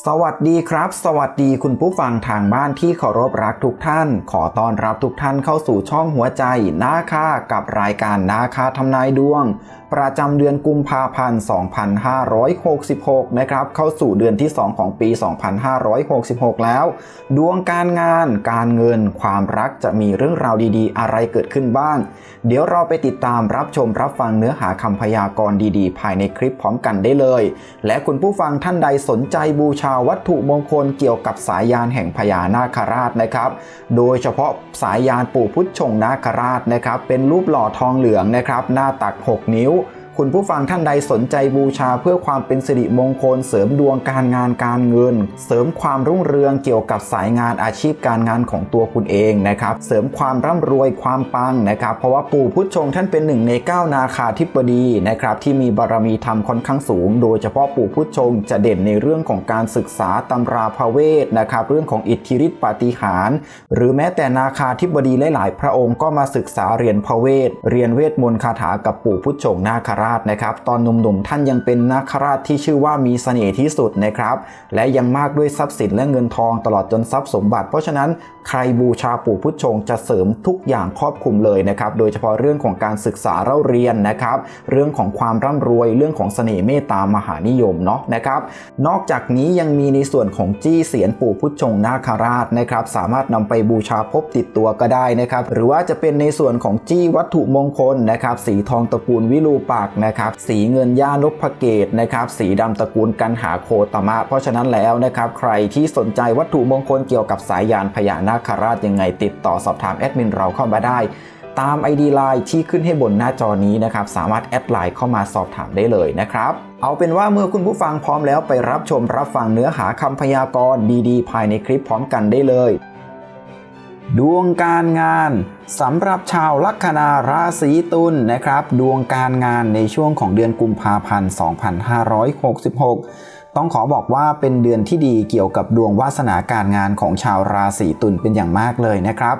สวัสดีครับ สวัสดีคุณผู้ฟังทางบ้านที่เคารพรักทุกท่าน ขอต้อนรับทุกท่านเข้าสู่ช่องหัวใจนาคากับรายการนาคาทำนายดวง ประจำเดือนกุมภาพันธ์ 2566 นะครับ เข้าสู่เดือนที่ 2 ของปี 2566 แล้ว ดวงการงาน การเงิน ความรักจะมีเรื่องราวดีๆ อะไรเกิดขึ้นบ้าง เดี๋ยวเราไปติดตามรับชมรับฟังเนื้อหาคำพยากรณ์ดีๆ ภายในคลิปพร้อมกันได้เลย และคุณผู้ฟังท่านใดสนใจบูชชาวัตถุมงคลเกี่ยวกับสายยานแห่งพญานาคราชนะครับ โดยเฉพาะสายยานปู่พุทธชงนาคราชนะครับ เป็นรูปหล่อทองเหลืองนะครับ หน้าตัก 6 นิ้ว คุณผู้ฟังท่านใดสนใจบูชาเพื่อความเป็นสิริมงคล เสริมดวงการงานการเงิน เสริมความรุ่งเรืองเกี่ยวกับสายงานอาชีพการงานของตัวคุณเองนะครับเสริมความร่ำรวยความปังนะครับเพราะว่าปู่พุทธชงท่านเป็นหนึ่งในเก้านาคาธิบดีนะครับที่มีบารมีธรรมค่อนข้างสูง โดยเฉพาะปู่พุทธชงจะเด่นในเรื่องของการศึกษาตำราพระเวทนะครับเรื่องของอิทธิฤทธิปาฏิหาริย์หรือแม้แต่นาคาธิบดีหลาย ๆ พระองค์ก็มาศึกษาเรียนพระเวทเรียนเวทมนต์คาถากับปู่พุทธชงนาคาราชนะครับ ตอนหนุ่มๆท่านยังเป็นนาคราชที่ชื่อว่ามีเสน่ห์ที่สุดนะครับ และยังมากด้วยทรัพย์สินและเงินทองตลอดจนทรัพย์สมบัติ เพราะฉะนั้นใครบูชาปู่พุทธชงจะเสริมทุกอย่างครอบคลุมเลยนะครับ โดยเฉพาะเรื่องของการศึกษาเล่าเรียนนะครับ เรื่องของความร่ำรวย เรื่องของเสน่ห์เมตตามหานิยมเนาะนะครับ นอกจากนี้ยังมีในส่วนของจี้เสียนปู่พุทธชงนาคราชนะครับ สามารถนำไปบูชาพบติดตัวก็ได้นะครับ หรือว่าจะเป็นในส่วนของจี้วัตถุมงคลนะครับ สีทองตระกูลวิรูปักนะครับสีเงินย่านพเกตนะครับสีดำตระกูลกันหาโคตมะ เพราะฉะนั้นแล้วนะครับใครที่สนใจวัตถุมงคลเกี่ยวกับสายยานพญานาคราชยังไงติดต่อสอบถามแอดมินเราเข้ามาได้ตาม ID Line ที่ขึ้นให้บนหน้าจอนี้นะครับ สามารถแอดไลน์เข้ามาสอบถามได้เลยนะครับ เอาเป็นว่าเมื่อคุณผู้ฟังพร้อมแล้วไปรับชมรับฟังเนื้อหาคำพยากรณ์ดีๆ ภายในคลิปพร้อมกันได้เลย ดวงการงานสำหรับชาวลัคนาราศีตุลนะครับ ดวงการงานในช่วงของเดือนกุมภาพันธ์ 2566 ต้องขอบอกว่าเป็นเดือนที่ดีเกี่ยวกับดวงวาสนาการงานของชาวราศีตุลเป็นอย่างมากเลยนะครับ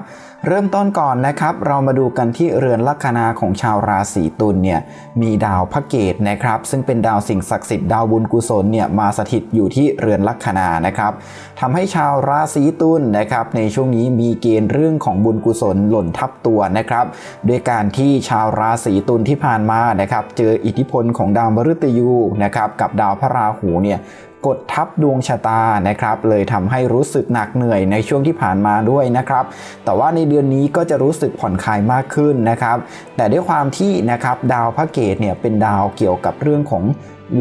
เริ่มต้นก่อนนะครับ เรามาดูกันที่เรือนลัคนาของชาวราศีตุลเนี่ยมีดาวพระเกตนะครับ ซึ่งเป็นดาวสิ่งศักดิ์สิทธิ์ดาวบุญกุศลเนี่ยมาสถิตอยู่ที่เรือนลัคนานะครับทำให้ชาวราศีตุลนะครับ ในช่วงนี้มีเกณฑ์เรื่องของบุญกุศลหล่นทับตัวนะครับด้วยการที่ชาวราศีตุลที่ผ่านมานะครับ เจออิทธิพลของดาวมฤตยูนะครับกับดาวพระราหูเนี่ย กดทับดวงชะตานะครับ เลยทำให้รู้สึกหนักเหนื่อยในช่วงที่ผ่านมาด้วยนะครับ แต่ว่าในเดือนนี้ก็จะรู้สึกผ่อนคลายมากขึ้นนะครับ แต่ด้วยความที่นะครับดาวพระเกตเนี่ยเป็นดาวเกี่ยวกับเรื่องของ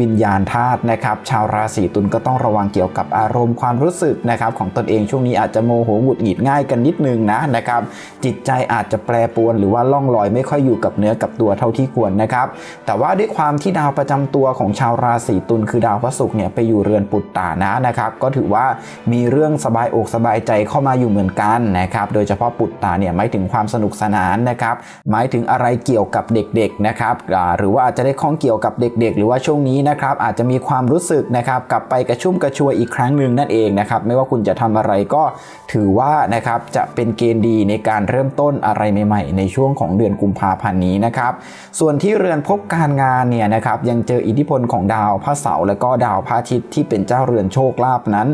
วิญญาณธาตุนะครับ ชาวราศีตุลก็ต้องระวังเกี่ยวกับอารมณ์ความรู้สึกนะครับ ของตนเองช่วงนี้อาจจะโมโหหงุดหงิดง่ายกันนิดนึงนะนะครับ จิตใจอาจจะแปรปรวนหรือว่าล่องลอยไม่ค่อยอยู่กับเนื้อกับตัวเท่าที่ควรนะครับ แต่ว่าด้วยความที่ดาวประจำตัวของชาวราศีตุลคือดาวพระศุกร์เนี่ยไปอยู่เรือนปุตตานะนะครับ ก็ถือว่ามีเรื่องสบายอกสบายใจเข้ามาอยู่เหมือนกันนะครับ โดยเฉพาะปุตตาเนี่ยหมายถึงความสนุกสนานนะครับ หมายถึงอะไรเกี่ยวกับเด็กๆนะครับหรือว่าอาจจะได้ข้องเกี่ยวกับเด็ก ๆ หรือว่าช่วงนี้นะครับอาจจะมีความรู้สึกนะครับกลับไปกระชุ่มกระชวยอีกครั้งหนึ่งนั่นเองนะครับไม่ว่าคุณจะทำอะไรก็ถือว่านะครับจะเป็นเกณฑ์ดีในการเริ่มต้นอะไรใหม่ ๆ ในช่วงของเดือนกุมภาพันธ์นี้นะครับส่วนที่เรือนพบการงานเนี่ยนะครับยังเจออิทธิพลของดาวพระเสาร์และก็ดาวพระอาทิตย์ที่เป็นเจ้าเรือนโชคลาภนั้น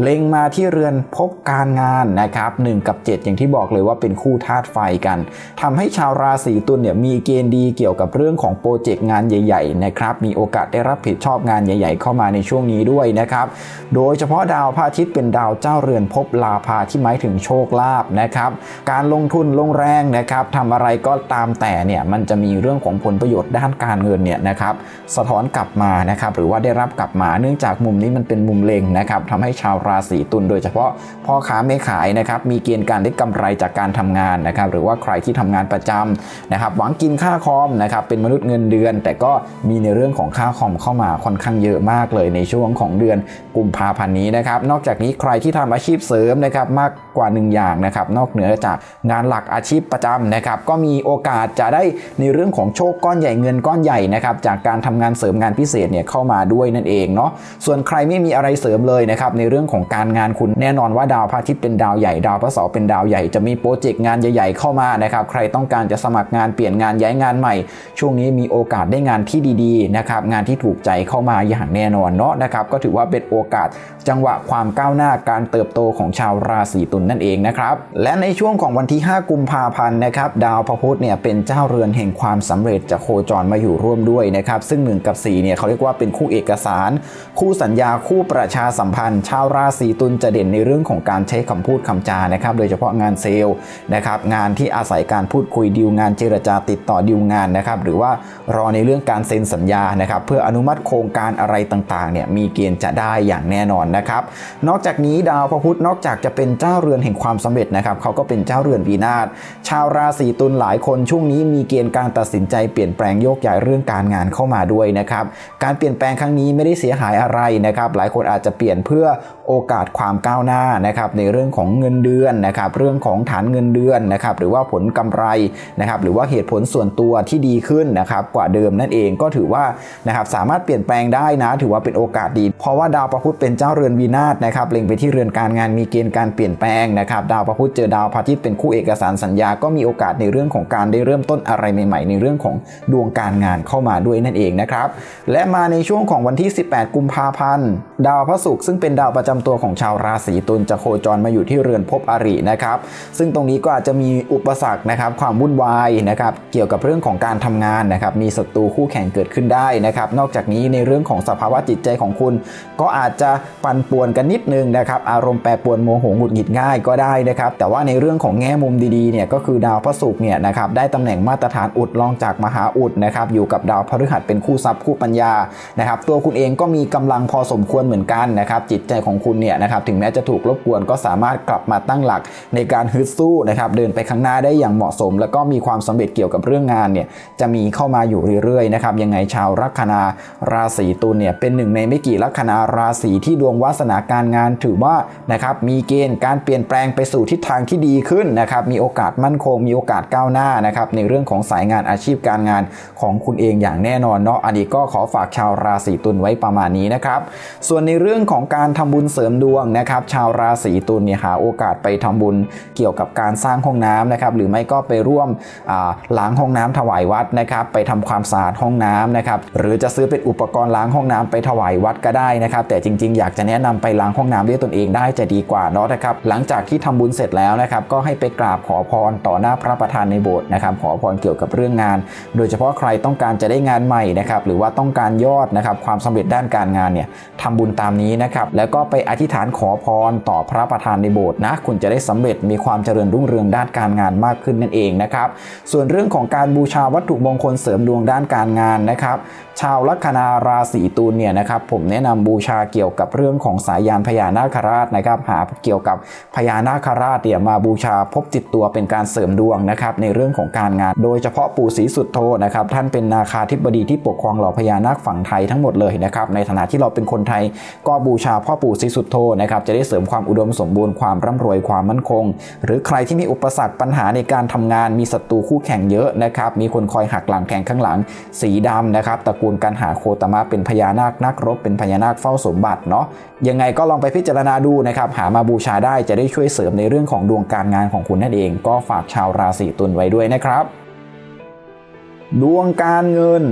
เล็งมาที่เรือนพบการงานนะครับ1กับ 7 อย่างที่บอกเลยว่าเป็นคู่ธาตุไฟกันทำให้ชาวราศีตุลเนี่ยมีเกณฑ์ดีเกี่ยวกับเรื่องของโปรเจกต์งานใหญ่ๆนะครับมีโอกาสได้รับผิดชอบงานใหญ่ ๆ เข้ามาในช่วงนี้ด้วยนะครับโดยเฉพาะดาวพระอาทิตย์เป็นดาวเจ้าเรือนภพลาภาที่หมายถึงโชคลาภนะครับการลงทุนลงแรงนะครับทำอะไรก็ตามแต่เนี่ยมันจะมีเรื่องของผลประโยชน์ด้านการเงินเนี่ยนะครับสะท้อนกลับมานะครับหรือว่าได้รับกลับมาเนื่องจากมุมนี้มันเป็นมุมเล็งนะครับทำให้ชาวราศีตุลโดยเฉพาะพ่อค้าแม่ขายนะครับมีเกณฑ์การได้กำไรจากการทำงานนะครับหรือว่าใครที่ทำงานประจำนะครับหวังกินค่าคอมนะครับเป็นมนุษย์เงินเดือน แต่ก็มีในเรื่องของค่าคอมเข้ามาค่อนข้างเยอะมากเลยในช่วงของเดือนกุมภาพันธ์นี้นะครับนอกจากนี้ใครที่ทำอาชีพเสริมนะครับมากกว่าหนึ่งอย่างนะครับนอกเหนือจากงานหลักอาชีพประจำนะครับก็มีโอกาสจะได้ในเรื่องของโชคก้อนใหญ่เงินก้อนใหญ่นะครับจากการทำงานเสริมงานพิเศษเนี่ยเข้ามาด้วยนั่นเองเนาะส่วนใครไม่มีอะไรเสริมเลยนะครับในเรื่องของการงานคุณแน่นอนว่าดาวพระอาทิตย์เป็นดาวใหญ่ดาวพระเสาร์เป็นดาวใหญ่จะมีโปรเจกต์งานใหญ่ ๆ เข้ามานะครับใครต้องการจะสมัครงานเปลี่ยนงานย้ายงานใหม่ ช่วงนี้มีโอกาสได้งานที่ดีๆนะครับงานที่ถูกใจเข้ามาอย่างแน่นอนเนาะนะครับก็ถือว่าเป็นโอกาสจังหวะความก้าวหน้าการเติบโตของชาวราศีตุลนนั่นเองนะครับและในช่วงของวันที่ 5 กุมภาพันธ์นะครับดาวพระพุธเนี่ยเป็นเจ้าเรือนแห่งความสำเร็จจะโคจรมาอยู่ร่วมด้วยนะครับซึ่ง 1 กับ4เนี่ยเขาเรียกว่าเป็นคู่เอกสาร คู่สัญญาคู่ประชาสัมพันธ์ ชาวราศีตุลจะเด่นในเรื่องของการใช้คำพูดคำจานะครับโดยเฉพาะงานเซลล์นะครับงานที่อาศัยการพูดคุยดีลงานเจรจาติดต่อดีลงานนะครับหรือว่ารอในเรื่องการเซ็นสัญญานะครับเพื่ออนุมัติโครงการอะไรต่างๆเนี่ยมีเกณฑ์จะได้อย่างแน่นอนนะครับนอกจากนี้ดาวพระพุธนอกจากจะเป็นเจ้าเรือนแห่งความสำเร็จนะครับเขาก็เป็นเจ้าเรือนวีนาศชาวราศีตุลหลายคนช่วงนี้มีเกณฑ์การตัดสินใจเปลี่ยนแปลงโยกย้ายเรื่องการงานเข้ามาด้วยนะครับการเปลี่ยนแปลงครั้งนี้ไม่ได้เสียหายอะไรนะครับหลายคนอาจจะเปลี่ยนเพื่อโอกาสความก้าวหน้านะครับในเรื่องของเงินเดือนนะครับเรื่องของฐานเงินเดือนนะครับหรือว่าผลกำไรนะครับหรือว่าเหตุผลส่วนตัวที่ดีขึ้นนะครับกว่าเดิมนั่นเองก็ถือว่านะครับสามารถเปลี่ยนแปลงได้นะ ถือว่าเป็นโอกาสดี เพราะว่าดาวประพุธเป็นเจ้าเรือนวีนาศนะครับเล็งไปที่เรือนการงานมีเกณฑ์การเปลี่ยนแปลงนะครับดาวประพุธเจอดาวพระอาทิตย์เป็นคู่เอกสารสัญญาก็มีโอกาสในเรื่องของการได้เริ่มต้นอะไรใหม่ ๆ ในเรื่องของดวงการงานเข้ามาด้วยนั่นเองนะครับและมาในช่วงของวันที่ 18 กุมภาพันธ์ ดาวพระศุกร์ซึ่งเป็นดาวประจำตัวของชาวราศีตุลจะโคจรมาอยู่ที่เรือนภพอรินะครับ ซึ่งตรงนี้ก็อาจจะมีอุปสรรคนะครับ ความวุ่นวายนะครับเกี่ยวกับเรื่องของการทำงานนะครับ มีศัตรูคู่แข่งเกิดขึ้นได้นะครับ นอกจากนี้ในเรื่องของสภาวะจิตใจของคุณ ก็อาจจะปั่นป่วนกันนิดนึงนะครับ อารมณ์แปรปรวนโมโหหงุดหงิดง่ายก็ได้นะครับ แต่ว่าในเรื่องของแง่มุมดีๆเนี่ยก็คือดาวพระศุกร์เนี่ยนะครับได้ตำแหน่งมาตรฐานอุดรองจากมหาอุดนะครับอยู่กับดาวพฤหัสเป็นคู่ทรัพย์คู่ปัญญานะครับตัวคุณเองก็มีกำลังพอสมควรเหมือนกันนะครับจิตใจของคุณเนี่ยนะครับถึงแม้จะถูกรบกวนก็สามารถกลับมาตั้งหลักในการฮึดสู้นะครับเดินไปข้างหน้าได้อย่างเหมาะสม แล้วก็มีความสำเร็จเกี่ยวกับเรื่องงานเนี่ยจะมีเข้ามาอยู่เรื่อยๆนะครับยังไงชาวลัคนาราศีตุลเนี่ยเป็นหนึ่งในไม่กี่ลัคนาราศีที่ดวงวาสนาการงานถือว่านะครับมีเกณฑ์การเปลี่ยนแปลงไปสู่ทิศทางที่ดีขึ้นนะครับมีโอกาสมั่นคง มีโอกาสก้าวหน้านะครับในเรื่องของสายงานอาชีพการงานของคุณเองอย่างแน่นอนเนาะอันนี้ก็ขอฝากชาวราศีตุลไว้ประมาณนี้นะครับส่วนในเรื่องของการทำบุญเสริมดวงนะครับชาวราศีตุลเนี่ยหาโอกาสไปทำบุญเกี่ยวกับการสร้างห้องน้ำนะครับหรือไม่ก็ไปร่วมล้างห้องน้ำถวายวัดนะครับไปทำความสะอาดห้องน้ำนะครับหรือจะซื้อเป็นอุปกรณ์ล้างห้องน้ำไปถวายวัดก็ได้นะครับแต่จริง ๆ อยากจะแนะนำไปล้างห้องน้ำด้วยตนเองได้จะดีกว่าเนาะนะครับหลังจากที่ทำบุญเสร็จแล้วนะครับก็ให้ไปกราบขอพรต่อหน้าพระประธานในโบสถ์นะครับขอพรเกี่ยวกับเรื่องงาน โดยเฉพาะใครต้องการจะได้งานใหม่นะครับหรือว่าต้องการยอดนะครับความสำเร็จด้านการงานเนี่ยทำบุญตามนี้นะครับแล้วก็ไปอธิษฐานขอพรต่อพระประธานในโบสถ์นะ คุณจะได้สำเร็จมีความเจริญรุ่งเรืองด้านการงานมากขึ้นนั่นเองนะครับ ส่วนเรื่องของการบูชาวัตถุมงคลเสริมดวงด้านการงานนะครับ ชาวลัคนาราศีตุลเนี่ยนะครับ ผมแนะนำบูชาเกี่ยวกับเรื่องของสายยานพญานาคราชนะครับ หาเกี่ยวกับพญานาคราชเนี่ยมาบูชาพบจิตตัวเป็นการเสริมดวงนะครับในเรื่องของการงาน โดยเฉพาะปู่ศรีสุดโทนะครับท่านเป็นนาคาธิบดีที่ปกครองเหล่าพญานาคฝั่งไทยทั้งหมดเลยนะครับในฐานะที่เราเป็นคนไทยก็บูชาพ่อปู่ศรีสุดโทนะครับจะได้เสริมความอุดมสมบูรณ์ความร่ำรวยความมั่นคง หรือใครที่มีอุปสรรคปัญหาในการทำงานมีศัตรูคู่แข่งเยอะนะครับมีคนคอยหักหลังแข่งข้างหลัง สีดำนะครับตระกูลการหาโคตมะเป็นพญานาคนักรบเป็นพญานาคเฝ้าสมบัติเนาะยังไงก็ลองไปพิจารณาดูนะครับหามาบูชาได้จะได้ช่วยเสริมในเรื่องของดวงการงานของคุณนั่นเอง ก็ฝากชาวราศีตุลไว้ด้วยนะครับ ดวงการเงิน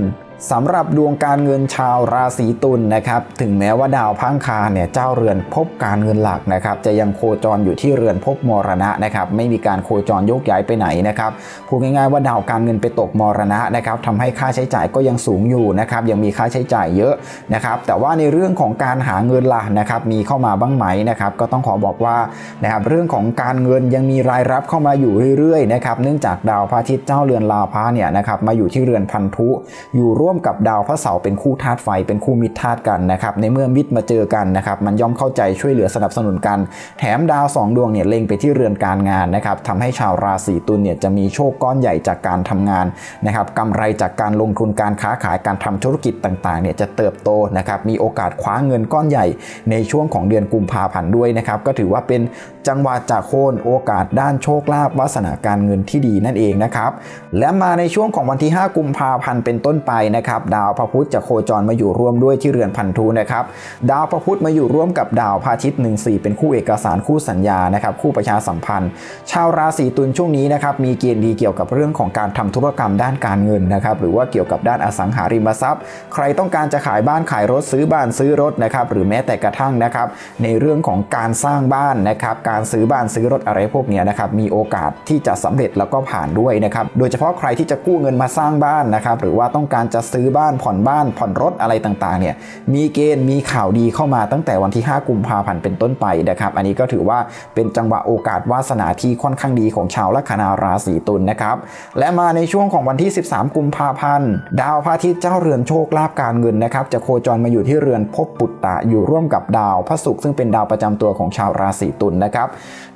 สำหรับดวงการเงินชาวราศีตุลนะครับ ถึงแม้ว่าดาวพังคารเนี่ยเจ้าเรือนพบการเงินหลักนะครับ จะยังโคจรอยู่ที่เรือนพบมรณะนะครับ ไม่มีการโคจรโยกย้ายไปไหนนะครับพูดง่ายๆว่าดาวการเงินไปตกมรณะนะครับทำให้ค่าใช้จ่ายก็ยังสูงอยู่นะครับ ยังมีค่าใช้จ่ายเยอะนะครับ แต่ว่าในเรื่องของการหาเงินล่ะนะครับ มีเข้ามาบ้างไหมนะครับ ก็ต้องขอบอกว่านะครับเรื่องของการเงินยังมีรายรับเข้ามาอยู่เรื่อยๆนะครับ เนื่องจากดาวพระอาทิตย์เจ้าเรือนลาพาเนี่ยนะครับมาอยู่ที่เรือนพันธุอยู่ร่วมมกับดาวพระเสาร์เป็นคู่ธาตุไฟเป็นคู่มิตรธาตุกันนะครับในเมื่อมิตรมาเจอกันนะครับมันย่อมเข้าใจช่วยเหลือสนับสนุนกัน แถมดาวสองดวงเนี่ยเล็งไปที่เรือนการงานนะครับทำให้ชาวราศีตุลเนี่ยจะมีโชคก้อนใหญ่จากการทำงานนะครับกำไรจากการลงทุนการค้าขายการทำธุรกิจต่างๆเนี่ยจะเติบโตนะครับมีโอกาสคว้าเงินก้อนใหญ่ในช่วงของเดือนกุมภาพันธ์ด้วยนะครับก็ถือว่าเป็นจังหวะจากโคนโอกาสด้านโชคลาภวาสนาการเงินที่ดีนั่นเองนะครับและมาในช่วงของวันที่ 5 กุมภาพันธ์เป็นต้นไปนะครับดาวพระพุธจะโคจรมาอยู่ร่วมด้วยที่เรือนพันธุนะครับดาวพระพุธมาอยู่ร่วมกับดาวพระอาทิตย์1 4 เป็นคู่เอกสารคู่สัญญานะครับคู่ประชาสัมพันธ์ ชาวราศีตุลช่วงนี้นะครับมีเกณฑ์ดีเกี่ยวกับเรื่องของการทำธุรกรรมด้านการเงินนะครับหรือว่าเกี่ยวกับด้านอสังหาริมทรัพย์ ใครต้องการจะขายบ้านขายรถซื้อบ้านซื้อรถนะครับหรือแม้แต่กระทั่งนะครับในเรื่องของการสร้างบ้านนะครับการซื้อบ้านซื้อรถอะไรพวกนี้นะครับมีโอกาสที่จะสำเร็จแล้วก็ผ่านด้วยนะครับโดยเฉพาะใครที่จะกู้เงินมาสร้างบ้านนะครับหรือว่าต้องการจะซื้อบ้านผ่อนบ้านผ่อนรถอะไรต่างๆเนี่ยมีเกณฑ์มีข่าวดีเข้ามาตั้งแต่วันที่ 5 กุมภาพันธ์เป็นต้นไปนะครับอันนี้ก็ถือว่าเป็นจังหวะโอกาสวาสนาที่ค่อนข้างดีของชาวลัคนาราศีตุลนะครับและมาในช่วงของวันที่ 13 กุมภาพันธ์ ดาวพระอาทิตย์เจ้าเรือนโชคลาภการเงินนะครับจะโคจรมาอยู่ที่เรือนภพปุตตะอยู่ร่วมกับดาวพระศุกร์ซึ่งเป็นดาวประจำตัวของชาวราศีตุลนะครับ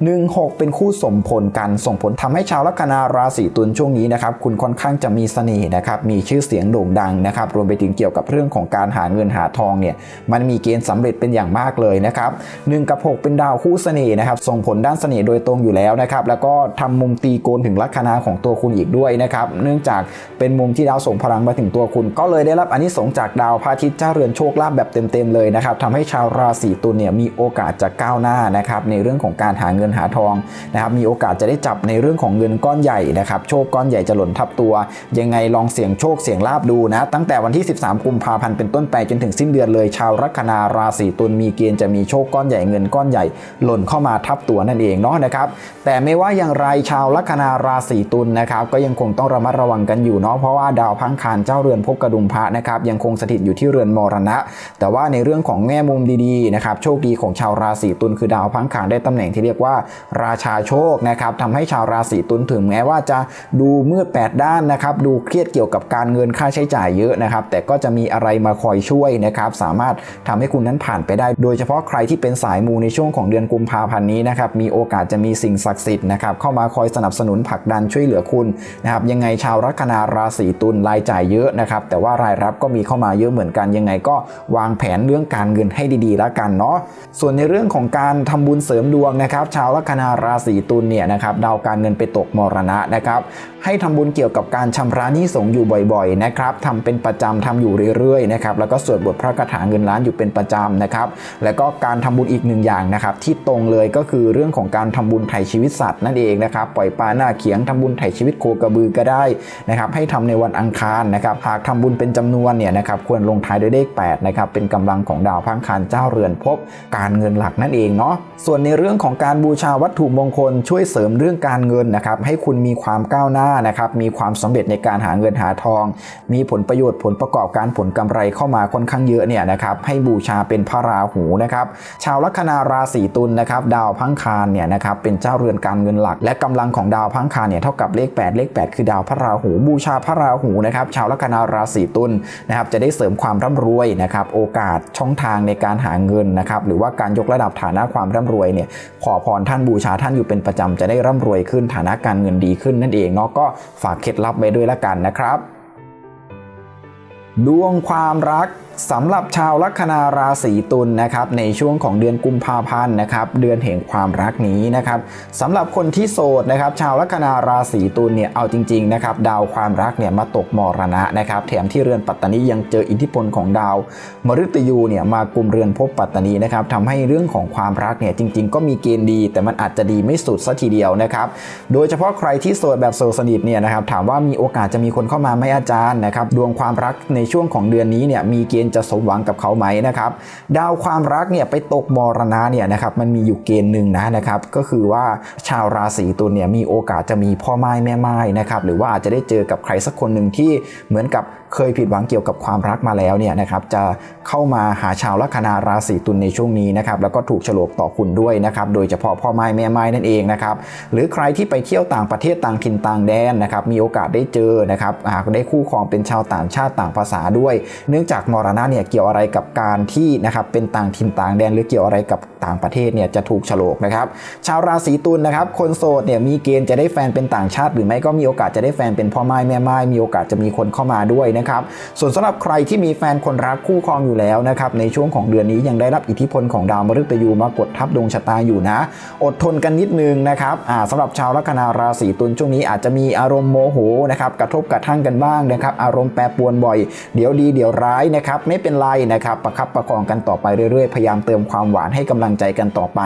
16 เป็นคู่สมพลกันส่งผลทำให้ชาวลัคนาราศีตุลช่วงนี้นะครับคุณค่อนข้างจะมีเสน่ห์นะครับมีชื่อเสียงโด่งดังนะครับรวมไปถึงเกี่ยวกับเรื่องของการหาเงินหาทองเนี่ยมันมีเกณฑ์สำเร็จเป็นอย่างมากเลยนะครับ1กับ 6 เป็นดาวคู่เสน่ห์นะครับส่งผลด้านเสน่ห์โดยตรงอยู่แล้วนะครับแล้วก็ทำมุมตีโกนถึงลัคนาของตัวคุณอีกด้วยนะครับเนื่องจากเป็นมุมที่ดาวส่งพลังมาถึงตัวคุณ ก็เลยได้รับอานิสงส์จากดาวพระอาทิตย์เจ้าเรือนโชคลาภแบบเต็มๆเลยนะครับทำให้ชาวราศีตุลเนี่ยมีโอกาสจะก้าวหน้านะครับในเรื่องของการหาเงินหาทองนะครับมีโอกาสจะได้จับในเรื่องของเงินก้อนใหญ่นะครับโชคก้อนใหญ่จะหล่นทับตัว ยังไงลองเสี่ยงโชคเสี่ยงลาบดูนะตั้งแต่วันที่ 13 กุมภาพันธ์เป็นต้นไปจนถึงสิ้นเดือนเลย ชาวลัคนาราศีตุลมีเกณฑ์จะมีโชคก้อนใหญ่เงินก้อนใหญ่ หล่นเข้ามาทับตัวนั่นเองเนาะนะครับแต่ไม่ว่าอย่างไรชาวลัคนาราศีตุลนะครับก็ยังคงต้องระมัดระวังกันอยู่เนาะเพราะว่าดาวพังคารเจ้าเรือนภพกระดุมพระนะครับยังคงสถิตอยู่ที่เรือนมรณะ แต่ว่าในเรื่องของแง่มุมดีๆนะครับโชคดีของชาวราศีตุลคือดาวพังคารได้ตำแหน่งที่เรียกว่า ราชาโชคนะครับทำให้ชาวราศีตุลถึงแม้ว่าจะดูมืดแปดด้านนะครับดูเครียดเกี่ยวกับการเงินค่าใช้จ่ายเยอะนะครับ แต่ก็จะมีอะไรมาคอยช่วยนะครับ สามารถทำให้คุณนั้นผ่านไปได้ โดยเฉพาะใครที่เป็นสายมูในช่วงของเดือนกุมภาพันธ์นี้นะครับ มีโอกาสจะมีสิ่งศักดิ์สิทธิ์นะครับ เข้ามาคอยสนับสนุนผลักดันช่วยเหลือคุณนะครับ ยังไงชาวลัคนาราศีตุลรายจ่ายเยอะนะครับ แต่ว่ารายรับก็มีเข้ามาเยอะเหมือนกัน ยังไงก็วางแผนเรื่องการเงินให้ดีๆ แล้วกันเนาะ ส่วนในเรื่องของการทำบุญเสริมดวงนะครับ ชาวลัคนาราศีตุลเนี่ยนะครับ ดาวการเงินไปตกมรณะนะครับ ให้ทำบุญเกี่ยวกับการชำระหนี้สงอยู่บ่อยๆนะครับทำเป็นประจำทำอยู่เรื่อยๆนะครับแล้วก็สวดบทพระคาถาเงินล้านอยู่เป็นประจำนะครับแล้วก็การทำบุญอีกหนึ่งอย่างนะครับที่ตรงเลยก็คือเรื่องของการทำบุญไถ่ชีวิตสัตว์นั่นเองนะครับปล่อยปลาหน้าเขียงทำบุญไถ่ชีวิตโคกระบือก็ได้นะครับให้ทำในวันอังคารนะครับหากทำบุญเป็นจำนวนเนี่ยนะครับควรลงท้ายด้วยเลข8นะครับเป็นกำลังของดาวพังคารเจ้าเรือนพบการเงินหลักนั่นเองเนาะส่วนในเรื่องของการบูชาวัตถุมงคลช่วยเสริมเรื่องการเงินนะครับให้คุณมีความก้าวหน้านะครับมีความสำเร็จในการหาเงินหาทอง มีผลลประโยชน์ผลประกอบการผลกำไรเข้ามาค่อนข้างเยอะเนี่ยนะครับให้บูชาเป็นพระราหูนะครับชาวลัคนาราศีตุลนะครับดาวพังคารเนี่ยนะครับเป็นเจ้าเรือนการเงินหลัก และกำลังของดาวพังคารเนี่ยเท่ากับเลข 8 เลข 8 คือดาวพระราหู บูชาพระราหูนะครับชาวลัคนาราศีตุลนะครับจะได้เสริมความร่ำรวยนะครับโอกาสช่องทางในการหาเงินนะครับหรือว่าการยกระดับฐานะความร่ำรวยเนี่ยขอพรท่านบูชาท่านอยู่เป็นประจำจะได้ร่ำรวยขึ้นฐานะการเงินดีขึ้นนั่นเองเนาะก็ฝากเคล็ดลับไว้ด้วยละกันนะครับ ดวงความรัก สำหรับชาวลัคนาราศีตุลนะครับในช่วงของเดือนกุมภาพันธ์นะครับเดือนแห่งความรักนี้นะครับสำหรับคนที่โสดนะครับชาวลัคนาราศีตุลเนี่ยเอาจริงๆนะครับดาวความรักเนี่ยมาตกมรณะนะครับแถมที่เรือนปัตตานียังเจออิทธิพลของดาว มฤตยูเนี่ยมากลุ่มเรือนภพปัตตานีนะครับทำให้เรื่องของความรักเนี่ยจริง ๆ ก็มีเกณฑ์ดี แต่มันอาจจะดีไม่สุดสัทีเดียวนะครับโดยเฉพาะใครที่โสดแบบโสดสนิทเนี่ยนะครับถามว่ามีโอกาสจะมีคนเข้ามาไหมอาจารย์นะครับดวงความรักในช่วงของเดือนนี้เนี่ยมีเกณฑ์จะสมหวังกับเขาไหมนะครับ ดาวความรักเนี่ยไปตกมรณะเนี่ยนะครับมันมีอยู่เกณฑ์หนึ่งนะนะครับ ก็คือว่าชาวราศีตุลเนี่ยมีโอกาสจะมีพ่อไม้แม่ไม้นะครับหรือว่าอาจจะได้เจอกับใครสักคนหนึ่งที่เหมือนกับ เคยผิดหวังเกี่ยวกับความรักมาแล้วเนี่ยนะครับจะเข้ามาหาชาวลัคนาราศีตุลในช่วงนี้นะครับแล้วก็ถูกฉลกต่อคุณด้วยนะครับโดยเฉพาะพ่อไม้แม่ไม้นั่นเองนะครับหรือใครที่ไปเที่ยวต่างประเทศต่างถิ่นต่างแดนนะครับมีโอกาสได้เจอนะครับหากได้คู่ครองเป็นชาวต่างชาติต่างภาษาด้วย เนื่องจากมรณะเนี่ยเกี่ยวอะไรกับการที่นะครับเป็นต่างถิ่นต่างแดน หรือเกี่ยวอะไรกับต่างประเทศเนี่ยจะถูกฉลกนะครับชาวราศีตุลนะครับคนโสดเนี่ยมีเกณฑ์จะได้แฟนเป็นต่างชาติ หรือไม่ก็มีโอกาสจะได้แฟนเป็นพ่อไม้แม่ไม้มีโอกาสจะมีคนเข้ามาด้วยนะครับ ส่วนสำหรับใครที่มีแฟนคนรักคู่ครองอยู่แล้วนะครับ ในช่วงของเดือนนี้ยังได้รับอิทธิพลของดาวมฤตยูมากดทับดวงชะตาอยู่นะ อดทนกันนิดนึงนะครับสำหรับชาวลัคนาราศีตุลช่วงนี้อาจจะมีอารมณ์โมโหนะครับกระทบกระทั่งกันบ้างนะครับ อารมณ์แปรปรวนบ่อย เดี๋ยวดีเดี๋ยวร้ายนะครับไม่เป็นไรนะครับประคับประคองกันต่อไปเรื่อยๆ พยายามเติมความหวานให้กำลังใจกันต่อไป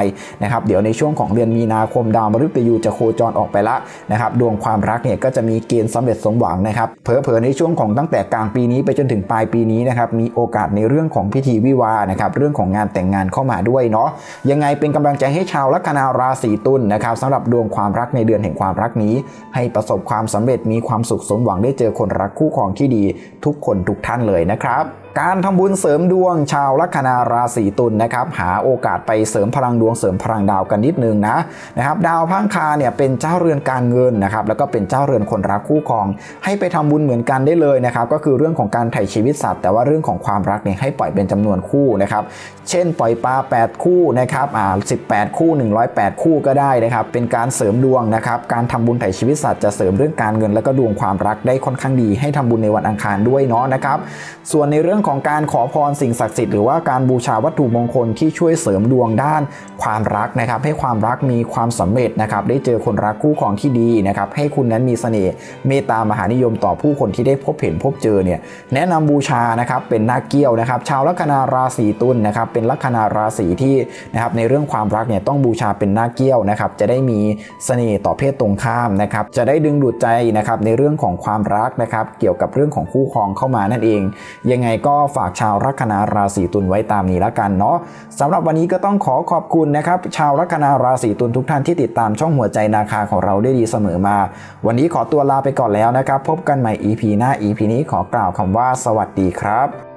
นะครับเดี๋ยวในช่วงของเดือนมีนาคมดาวมฤตยูจะโคจรออกไปละนะครับดวงความรักเนี่ยก็จะมีเกณฑ์สำเร็จสมหวังนะครับเผลอๆในช่วงของตั้งแต่แต่กลางปีนี้ไปจนถึงปลายปีนี้นะครับมีโอกาสในเรื่องของพิธีวิวาห์นะครับเรื่องของงานแต่งงานเข้ามาด้วยเนาะยังไงเป็นกำลังใจให้ชาวลัคนาราศีตุลนนะครับสำหรับดวงความรักในเดือนแห่งความรักนี้ ให้ประสบความสำเร็จมีความสุขสมหวังได้เจอคนรักคู่ครองที่ดี ทุกคนทุกท่านเลยนะครับการทำบุญเสริมดวงชาวลัคนาราศีตุลนะครับหาโอกาสไปเสริมพลังดวงเสริมพลังดาวกันนิดนึงนะนะครับดาวพังคาเนี่ยเป็นเจ้าเรือนการเงินนะครับแล้วก็เป็นเจ้าเรือนคนรักคู่ครอง ให้ไปทำบุญเหมือนกันได้เลยนะครับก็คือเรื่องของการไถ่ชีวิตสัตว์ แต่ว่าเรื่องของความรักเนี่ยให้ปล่อยเป็นจำนวนคู่นะครับเช่นปล่อยปลา 8 คู่นะครับอ่า18คู่ 108 คู่ก็ได้นะครับเป็นการเสริมดวงนะครับการทำบุญไถ่ชีวิตสัตว์จะเสริมเรื่องการเงิน แล้วก็ดวงความรักได้ค่อนข้างดี ให้ทำบุญในวันอังคารด้วยเนาะนะครับส่วนในเรื่องของการขอพรสิ่งศักดิ์สิทธิ์หรือว่าการบูชาวัตถุมงคลที่ช่วยเสริมดวงด้านความรักนะครับ ให้ความรักมีความสำเร็จนะครับ ได้เจอคนรักคู่ครองที่ดีนะครับ ให้คุณนั้นมีเสน่ห์เมตตามหานิยมต่อผู้คนที่ได้พบเห็นพบเจอเนี่ยแนะนำบูชานะครับเป็นนาคเกี้ยวนะครับ ชาวลัคนาราศีตุลนะครับ เป็นลัคนาราศีที่นะครับในเรื่องความรักเนี่ยต้องบูชาเป็นนาคเกี้ยวนะครับ จะได้มีเสน่ห์ต่อเพศตรงข้ามนะครับ จะได้ดึงดูดใจนะครับในเรื่องของความรักนะครับ เกี่ยวกับเรื่องของคู่ครองเข้ามานั่นเอง ยังไงก็ก็ฝากชาวลัคนาราศีตุลไว้ตามนี้ละกันเนาะสำหรับวันนี้ก็ต้องขอขอบคุณนะครับชาวลัคนาราศีตุลทุกท่านที่ติดตามช่องหัวใจนาคาของเราได้ดีเสมอมา วันนี้ขอตัวลาไปก่อนแล้วนะครับ พบกันใหม่ EP หน้า EP นี้ขอกล่าวคำว่า สวัสดีครับ